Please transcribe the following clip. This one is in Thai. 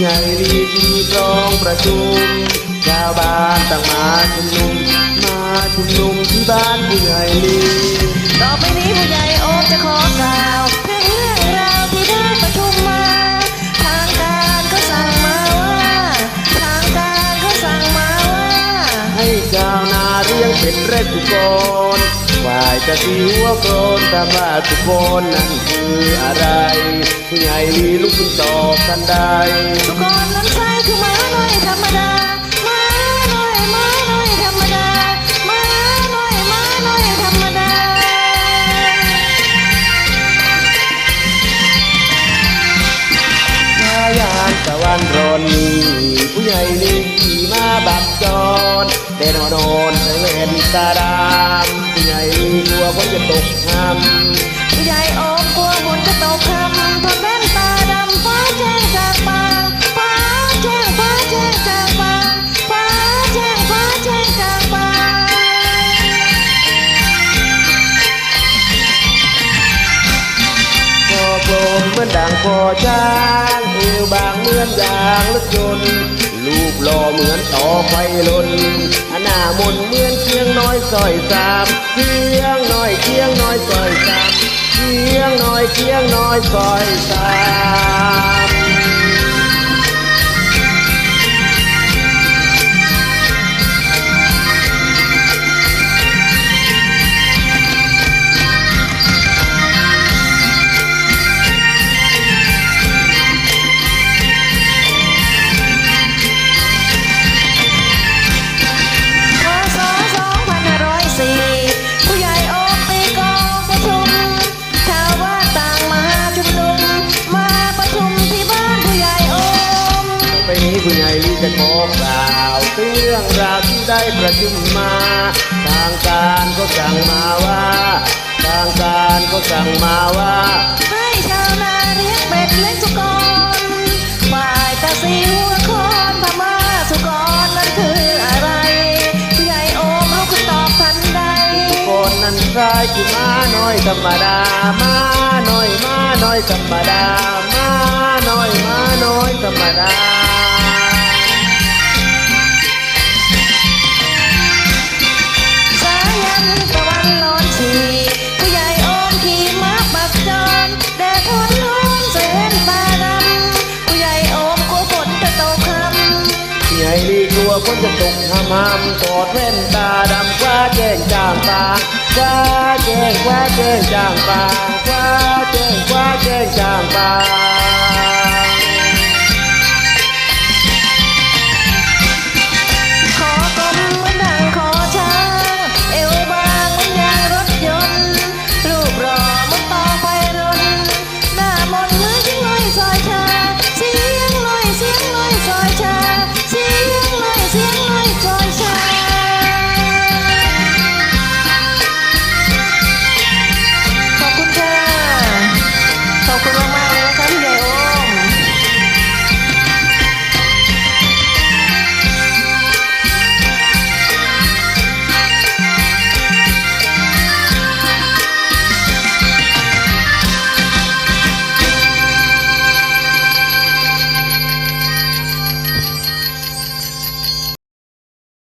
ไงรีบจองประชุมชาวบ้านต่างมาชุมนุม มาชุมนุมที่บ้านผู้ใหญ่ลีต่อไปนี้ผู้ใหญ่โอมจะขอกล่าวถึงเรื่องราวที่ได้ประชุมมา ทางการเขาสั่งมาว่า ทางการเขาสั่งมาว่า ให้ชาวนาเลี้ยงเป็ดเร็กทุกคน ฝ่ายจะสีหัวโกรนตามว่าทุกคนนั่นคืออะไร ผู้ใหญ่ลีลุกขึ้นตอบกันได้ทุกคนนั้นใช่คือหมาน้อยธรรมดาหมาน้อยหมาน้อยธรรมดาหมาน้อยหมาน้อยธรรมดาชายานตะวันรนผู้ใหญ่ลีขี่มาบักจรแต่นอนอนใส่เวนตาดาม ตกห้ผู้ใหญ่โอมกลัวฝนจะตกคำทนแว่นตาดำฟ้าแจ้งจากปางฟ้าแจ้งฟ้าแจ้งจากปางฟ้าแจ้งฟ้าแจ้งจากปางำคอกลมเหมือนด่างคอช้างเอวบางเหมือนยางรถยนต์ลูกหล่อเหมือนต่อไฟลน หน้ามนเมือนเชียงน้อยซอยสามเชียงน้อยเชียงน้อยซอยสามเชียงน้อยเชียงน้อยซอยสาม ขอกล่าวเรื่องราวที่ได้ประชุมมา ทางการก็สั่งมาว่า ทางการก็สั่งมาว่า ให้ชาวนาเลี้ยงเป็ดเลี้ยงสุกรฝ่ายตาสีหัวคอนพม่าสุกรนั่นคืออะไรผู้ใหญ่โอมลูกคุณตอบทันใดคนนั้นคล้ายกี่ม้าน้อยธรรมดาม้าน้อยม้าน้อยธรรมดามาน้อยม้าน้อย คนจะตกหำหำกอดแว่นตาดำคว้าแจ้งจางปางคว้าแจ้งคว้าแจ้งจางปางคว้าแจ้งคว้าแจ้งจางปาง